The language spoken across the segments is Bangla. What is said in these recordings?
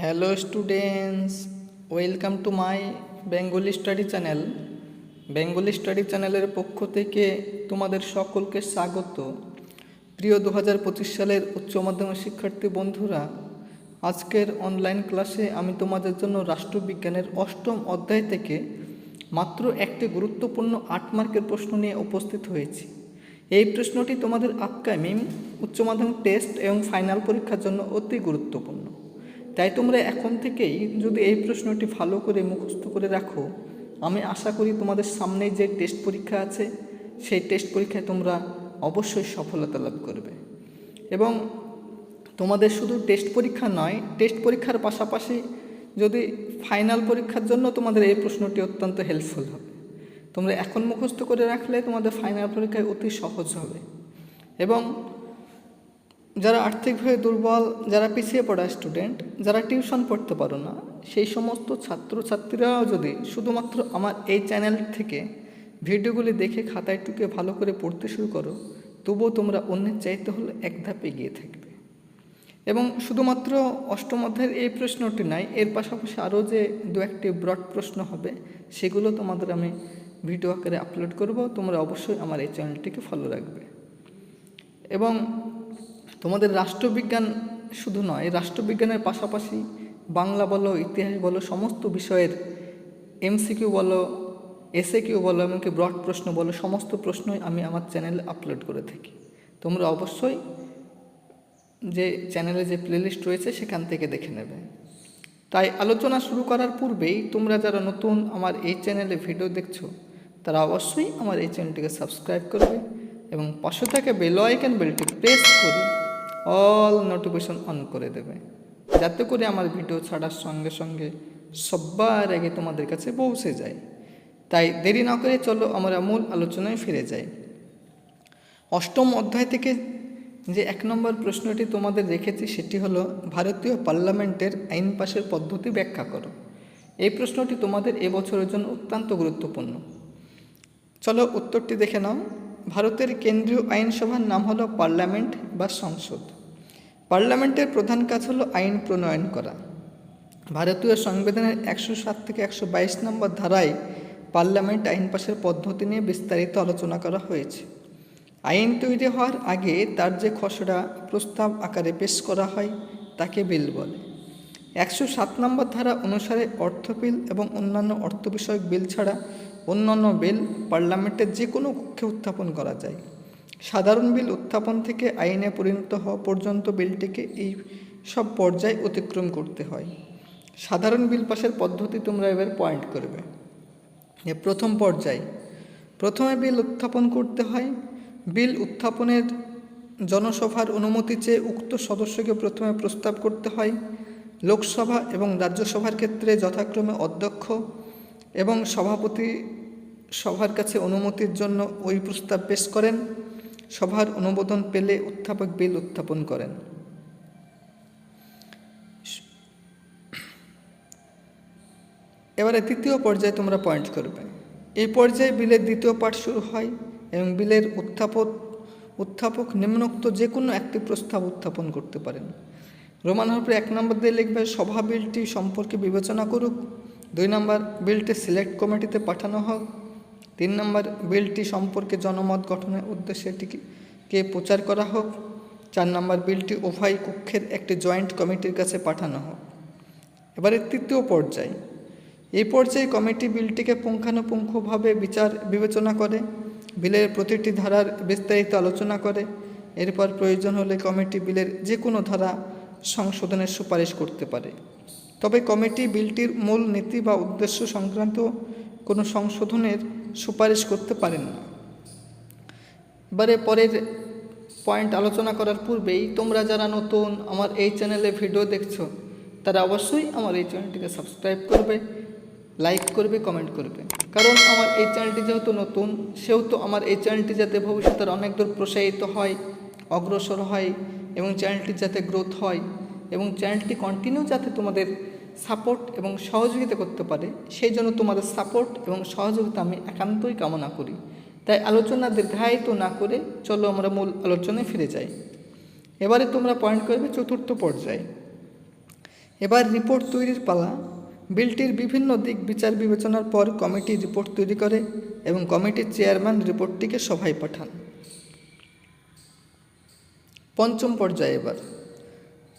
Hello students welcome to my Bengali study channel Bengali study চ্যানেলের পক্ষ থেকে তোমাদের সকলকে স্বাগত। প্রিয় দু হাজার পঁচিশ সালের উচ্চ মাধ্যমিক শিক্ষার্থী বন্ধুরা, আজকের অনলাইন ক্লাসে আমি তোমাদের জন্য রাষ্ট্রবিজ্ঞানের অষ্টম অধ্যায় থেকে মাত্র একটি গুরুত্বপূর্ণ আট মার্কের প্রশ্ন নিয়ে উপস্থিত হয়েছি। এই প্রশ্নটি তোমাদের আপকামিং উচ্চ মাধ্যমিক টেস্ট এবং ফাইনাল পরীক্ষার জন্য অতি গুরুত্বপূর্ণ। তাই তোমরা এখন থেকেই যদি এই প্রশ্নটি ভালো করে মুখস্থ করে রাখো, আমি আশা করি তোমাদের সামনে যে টেস্ট পরীক্ষা আছে, সেই টেস্ট পরীক্ষায় তোমরা অবশ্যই সফলতা লাভ করবে। এবং তোমাদের শুধু টেস্ট পরীক্ষা নয় টেস্ট পরীক্ষার পাশাপাশি যদি ফাইনাল পরীক্ষার জন্য তোমাদের এই প্রশ্নটি অত্যন্ত হেল্পফুল হবে। তোমরা এখন মুখস্থ করে রাখলে তোমাদের ফাইনাল পরীক্ষায় অতি সহজ হবে। এবং যারা আর্থিকভাবে দুর্বল, যারা পিছিয়ে পড়া স্টুডেন্ট যারা টিউশন পড়তে পারো না, সেই সমস্ত ছাত্রছাত্রীরাও যদি শুধুমাত্র আমার এই চ্যানেল থেকে ভিডিওগুলি দেখে খাতায় টুকে ভালো করে পড়তে শুরু করো, তবুও তোমরা অন্যের চাইতে হলে এক ধাপ এগিয়ে থাকবে। এবং শুধুমাত্র অষ্টম অধ্যায়ের এই প্রশ্নটি নাই এর পাশাপাশি আরও যে দু একটি ব্রড প্রশ্ন হবে, সেগুলো তোমাদের আমি ভিডিও আকারে আপলোড করব, তোমরা অবশ্যই আমার এই চ্যানেলটিকে ফলো রাখবে। এবং তোমাদের রাষ্ট্রবিজ্ঞান শুধু নয়, রাষ্ট্রবিজ্ঞানের পাশাপাশি বাংলা বলো, ইতিহাস বলো, সমস্ত বিষয়ের এমসিকিউ বলো এসএ কিউ বলো, এমনকি ব্রড প্রশ্ন বলো, সমস্ত প্রশ্নই আমি আমার চ্যানেলে আপলোড করে থাকি। তোমরা অবশ্যই যে চ্যানেলে যে প্লেলিস্ট রয়েছে, সেখান থেকে দেখে নেবে। তাই আলোচনা শুরু করার পূর্বেই তোমরা যারা নতুন আমার এই চ্যানেলে ভিডিও দেখছ, তারা অবশ্যই আমার এই চ্যানেলটিকে সাবস্ক্রাইব করবে এবং পাশে থেকে বেল আইকন বেলটি প্রেস করে অল নোটিফিকেশন অন করে দেবে। যাতে করে আমার ভিডিও ছাড়ার সঙ্গে সঙ্গে সবার আগে তোমাদের কাছে পৌঁছে যায়। তাই দেরি না করে চলো আমরা মূল আলোচনায় ফিরে যাই। অষ্টম অধ্যায় থেকে যে এক নম্বর প্রশ্নটি তোমাদের রেখেছি, সেটি হলো, ভারতীয় পার্লামেন্টের আইন পাশের পদ্ধতি ব্যাখ্যা করো। এই প্রশ্নটি তোমাদের এবছরের জন্য অত্যন্ত গুরুত্বপূর্ণ। চলো উত্তরটি দেখে নাও। ভারতের কেন্দ্রীয় আইনসভার নাম হলো পার্লামেন্ট বা সংসদ। পার্লামেন্টের প্রধান কাজ হলো আইন প্রণয়ন করা। ভারতীয় সংবিধানের একশো সাত থেকে একশো বাইশ নম্বর ধারায় পার্লামেন্ট আইন পাশের পদ্ধতি নিয়ে বিস্তারিত আলোচনা করা হয়েছে। আইন তৈরি হওয়ার আগে তার যে খসড়া প্রস্তাব আকারে পেশ করা হয়, তাকে বিল বলে। একশো সাত নম্বর ধারা অনুসারে অর্থ বিল এবং অন্যান্য অর্থ বিষয়ক বিল ছাড়া অন্যান্য বিল পার্লামেন্টের যে কোনো কক্ষে উত্থাপন করা যায়। সাধারণ বিল উত্থাপন থেকে আইনে পরিণত হওয়া পর্যন্ত বিলটিকে এই সব পর্যায়ে অতিক্রম করতে হয়। সাধারণ বিল পাশের পদ্ধতি তোমরা এবার পয়েন্ট করবে। প্রথম পর্যায়, প্রথমে বিল উত্থাপন করতে হয়। বিল উত্থাপনের জনসভার অনুমতি চেয়ে উক্ত সদস্যকে প্রথমে প্রস্তাব করতে হয়। লোকসভা এবং রাজ্যসভার ক্ষেত্রে যথাক্রমে অধ্যক্ষ এবং সভাপতি সভার কাছে অনুমতির জন্য ওই প্রস্তাব পেশ করেন। সভার অনুমোদন পেলে উত্থাপক বিল উত্থাপন করেন। এবারে তৃতীয় পর্যায়ে তোমরা পয়েন্ট করবে। এই পর্যায়ে বিলের দ্বিতীয় পাঠ শুরু হয় এবং বিলের উত্থাপক উত্থাপক নিম্নোক্ত যে কোনো একটি প্রস্তাব উত্থাপন করতে পারেন। রোমান হরফে এক নম্বর দিয়ে লিখবে, সভা বিলটি সম্পর্কে বিবেচনা করুক। দুই নম্বর, বিলটি সিলেক্ট কমিটিতে পাঠানো হোক। তিন নম্বর, বিলটি সম্পর্কে জনমত গঠনের উদ্দেশ্যে এটিকে প্রচার করা হোক। চার নম্বর, বিলটি উভয় কক্ষের একটি জয়েন্ট কমিটির কাছে পাঠানো হোক। এবারে তৃতীয় পর্যায়। এই পর্যায়ে কমিটি বিলটিকে পুঙ্খানুপুঙ্খভাবে বিচার বিবেচনা করে, বিলের প্রতিটি ধারার বিস্তারিত আলোচনা করে। এরপর প্রয়োজন হলে কমিটি বিলের যে কোনো ধারা সংশোধনের সুপারিশ করতে পারে। তবে কমিটি বিলটির মূল নীতি বা উদ্দেশ্য সংক্রান্ত কোনো সংশোধনের সুপারিশ করতে পারেন না। এবারে পরের পয়েন্ট আলোচনা করার পূর্বেই তোমরা যারা নতুন আমার এই চ্যানেলে ভিডিও দেখছ, তারা অবশ্যই আমার এই চ্যানেলটিকে সাবস্ক্রাইব করবে, লাইক করবে, কমেন্ট করবে। কারণ আমার এই চ্যানেলটি যেহেতু নতুন, সেহেতু আমার এই চ্যানেলটি যাতে ভবিষ্যতের অনেক দূর প্রসারিত হয়, অগ্রসর হয় এবং চ্যানেলটি যাতে গ্রোথ হয় এবং চ্যানেলটি কন্টিনিউ যাতে তোমাদের সাপোর্ট এবং সহযোগিতা করতে পারে, সেই জন্য তোমাদের সাপোর্ট এবং সহযোগিতা আমি একান্তই কামনা করি। তাই আলোচনা দীর্ঘায়িত না করে চলো আমরা মূল আলোচনায় ফিরে যাই। এবারে তোমরা পয়েন্ট করবে চতুর্থ পর্যায়ে। এবার রিপোর্ট তৈরির পালা। বিলটির বিভিন্ন দিক বিচার বিবেচনার পর কমিটি রিপোর্ট তৈরি করে এবং কমিটির চেয়ারম্যান রিপোর্টটিকে সভায় পাঠান। পঞ্চম পর্যায়ে এবার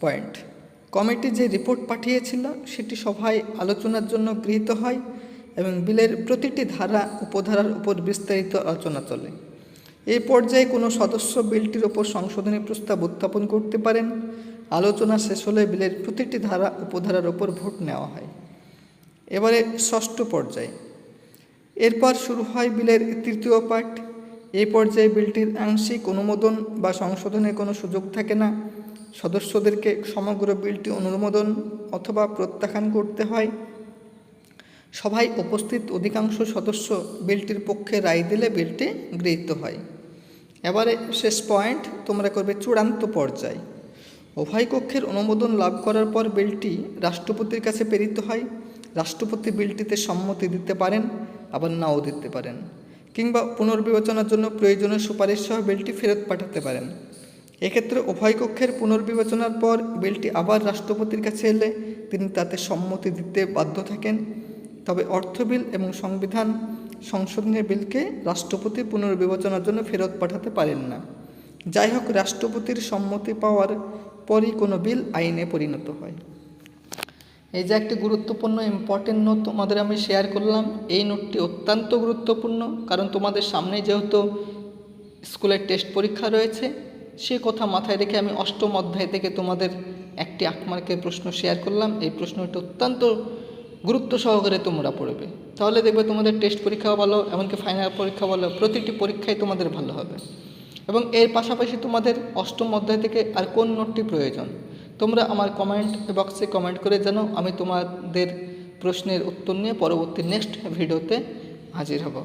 পয়েন্ট কমিটি যে রিপোর্ট পাঠিয়েছিল, সেটি সভায় আলোচনার জন্য গৃহীত হয় এবং বিলের প্রতিটি ধারা উপধারার উপর বিস্তারিত আলোচনা চলে। এই পর্যায়ে কোনো সদস্য বিলটির ওপর সংশোধনী প্রস্তাব উত্থাপন করতে পারেন। আলোচনা শেষ হলে বিলের প্রতিটি ধারা উপধারার ওপর ভোট নেওয়া হয়। এবারে ষষ্ঠ পর্যায়ে। এরপর শুরু হয় বিলের তৃতীয় পাঠ। এই পর্যায়ে বিলটির আংশিক অনুমোদন বা সংশোধনের কোনো সুযোগ থাকে না। সদস্যদেরকে সমগ্র বিলটি অনুমোদন অথবা প্রত্যাখ্যান করতে হয়। সভায় উপস্থিত অধিকাংশ সদস্য বিলটির পক্ষে রায় দিলে বিলটি গৃহীত হয়। এবারে শেষ পয়েন্ট, তোমরা করবে চূড়ান্ত পর্যায়। উভয় কক্ষের অনুমোদন লাভ করার পর বিলটি রাষ্ট্রপতির কাছে প্রেরিত হয়। রাষ্ট্রপতি বিলটিতে সম্মতি দিতে পারেন, আবার নাও দিতে পারেন, কিংবা পুনর্বিবেচনার জন্য প্রয়োজনীয় সুপারিশ সহ বিলটি ফেরত পাঠাতে পারেন। এক্ষেত্রে উভয় কক্ষের পুনর্বিবেচনার পর বিলটি আবার রাষ্ট্রপতির কাছে এলে তিনি তাতে সম্মতি দিতে বাধ্য থাকেন। তবে অর্থ বিল এবং সংবিধান সংশোধনের বিলকে রাষ্ট্রপতি পুনর্বিবেচনার জন্য ফেরত পাঠাতে পারেন না। যাই হোক রাষ্ট্রপতির সম্মতি পাওয়ার পরই কোনো বিল আইনে পরিণত হয়। এই যে একটি গুরুত্বপূর্ণ ইম্পর্টেন্ট নোট তোমাদের আমি শেয়ার করলাম, এই নোটটি অত্যন্ত গুরুত্বপূর্ণ, কারণ তোমাদের সামনে যেহেতু স্কুলের টেস্ট পরীক্ষা রয়েছে সে কথা মাথায় রেখে আমি অষ্টম অধ্যায় থেকে তোমাদের একটি আট মার্কের প্রশ্ন শেয়ার করলাম। এই প্রশ্নটি অত্যন্ত গুরুত্ব সহকারে তোমরা পড়বে। তাহলে দেখবে তোমাদের টেস্ট পরীক্ষাও ভালো, এমনকি ফাইনাল পরীক্ষা ভালো, প্রতিটি পরীক্ষায় তোমাদের ভালো হবে। এবং এর পাশাপাশি তোমাদের অষ্টম অধ্যায় থেকে আর কোন নোটটি প্রয়োজন? তোমরা আমার কমেন্ট বক্সে কমেন্ট করে জানো আমি তোমাদের প্রশ্নের উত্তর নিয়ে পরবর্তী নেক্সট ভিডিওতে হাজির হব।